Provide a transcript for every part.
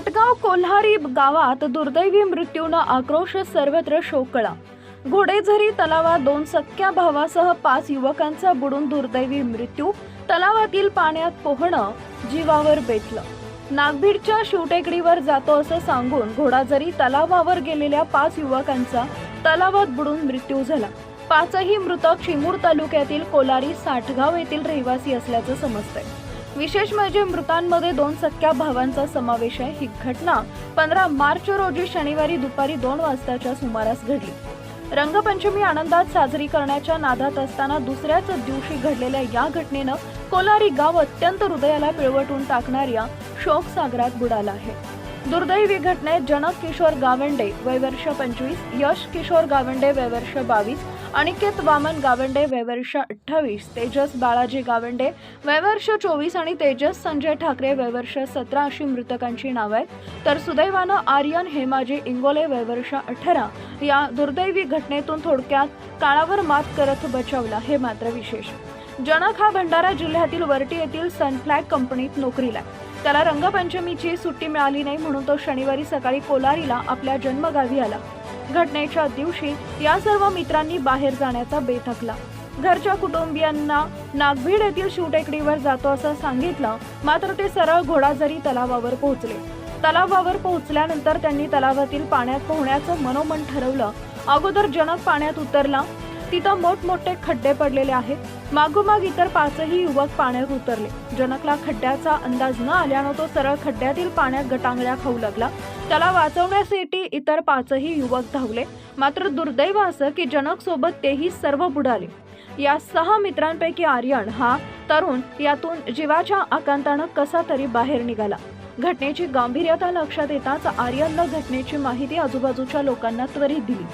मित्रांनो कोल्हारी गावात दुर्दैवी मृत्यूनं आक्रोश सर्वत्र शोकळा. घोडेझरी तलावात दोन सख्या भावासह पाच युवकांचा बुडून दुर्दैवी मृत्यू. तलावातील पाण्यात पोहणं जीवावर बेतलं. नागभीडच्या शिवटेकडीवर जातो असं सांगून घोडाझरी तलावावर गेलेल्या पाच युवकांचा तलावात बुडून मृत्यू झाला. पाचही मृतक चिमूर तालुक्यातील कोलारी साठगाव येथील रहिवासी असल्याचं समजतंय. विशेष म्हणजे मृतांमध्ये दोन सख्या भावांचा समावेश आहे. ही घटना पंधरा मार्च रोजी शनिवारी दुपारी दोन वाजताच्या सुमारास घडली. रंगपंचमी आनंदात साजरी करण्याच्या नादात असताना दुसऱ्याच दिवशी घडलेल्या या घटनेनं कोलारी गाव अत्यंत हृदयाला पिळवटून टाकणाऱ्या शोक सागरात बुडाला आहे. दुर्दैवी घटनेत जनक किशोर गावंडे वय वर्ष पंचवीस यश किशोर गावंडे वय वर्ष बावीस अनिकेत वामन गावंडे वयवर्ष अठ्ठावीस तेजस बाळाजी गावंडे वयवर्ष चोवीस आणि तेजस संजय ठाकरे वयवर्ष सतरा अशी मृतकांची नावं आहेत. तर सुदैवानं आर्यन हेमाजी इंगोले वयवर्ष अठरा या दुर्दैवी घटनेतून थोडक्यात काळावर मात करत बचावला हे मात्र विशेष. जनक हा भंडारा जिल्ह्यातील वरटी येथील सनफ्लॅग कंपनीत नोकरीला आहे. त्याला रंगपंचमीची सुट्टी मिळाली नाही म्हणून तो शनिवारी सकाळी कोलारीला आपल्या जन्मगावी आला. घटनेच्या दिवशी या सर्व मित्रांनी बाहेर जाण्याचा बेत आखला घरच्या कुटुंबियांना नागभीड येथील शिवटेकडीवर जातो असं सांगितलं मात्र ते सरळ घोडाझरी तलावावर पोहोचले. तलावावर पोहोचल्यानंतर त्यांनी तलावातील पाण्यात पोहण्याचं मनोमन ठरवलं. अगोदर जनक पाण्यात उतरला तिथं मोठमोठे खड्डे पडलेले आहेत. मागोमाग इतर पाचही युवक पाण्यात उतरले. जनकला खड्ड्याचा अंदाज न आल्यानं तो सरळ खड्ड्यातील पाण्यात गटांगळ्या खाऊ लागला. त्याला वाचवण्यासाठी इतर पाचही युवक धावले. मात्र दुर्दैव असं की जनक सोबत तेही सर्व बुडाले. या सहा मित्रांपैकी आर्यन हा तरुण यातून जीवाच्या आकांतानं कसा तरी बाहेर निघाला. घटनेची गांभीर्यता लक्षात येताच आर्यननं घटनेची माहिती आजूबाजूच्या लोकांना त्वरित दिली.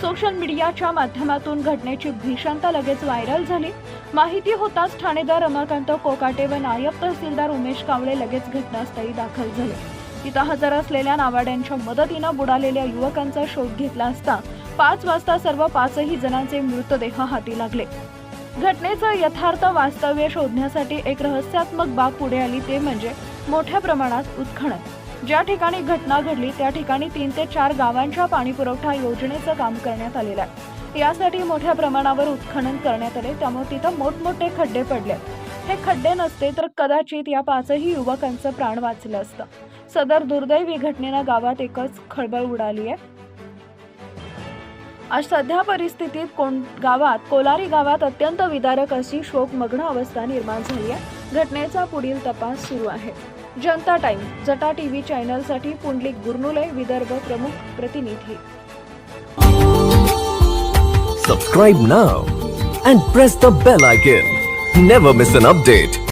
सोशल मीडियाच्या माध्यमातून घटनेची भीषणता लगेच व्हायरल झाली. माहिती होताच ठाणेदार रमाकांत कोकाटे व नायब तहसीलदार उमेश कावळे लगेच घटनास्थळी दाखल झाले. तिथं हजर असलेल्या नावाड्यांच्या मदतीनं बुडालेल्या युवकांचा शोध घेतला असता पाच वाजता सर्व पाचही जणांचे मृतदेह हाती लागले. घटनेचं यथार्थ वास्तव्य शोधण्यासाठी एक रहस्यात्मक बाब पुढे आली ते म्हणजे मोठ्या प्रमाणात उत्खनन. ज्या ठिकाणी घटना घडली त्या ठिकाणी तीन ते चार गावांच्या पाणीपुरवठा योजनेचं काम करण्यात आलेलं आहे. यासाठी मोठ्या प्रमाणावर उत्खनन करण्यात आले त्यामुळे तिथं मोठमोठे खड्डे पडले. हे खड्डे नसते तर कदाचित या पाचही युवकांचं प्राण वाचलं असतं. सदर दुर्दैवी घटनेनं गावात एकच खळबळ उडाली आहे. आज सध्या परिस्थितीत कोण गावात कोलारी गावात अत्यंत विदारक अशी शोकमग्न अवस्था निर्माण झाली आहे. घटनेचा पुढील तपास सुरू आहे. जनता टाइम जटा टीव्ही चॅनलसाठी पुंडलिक गुरनुले विदर्भ प्रमुख प्रतिनिधी. Subscribe now and press the bell icon never miss an update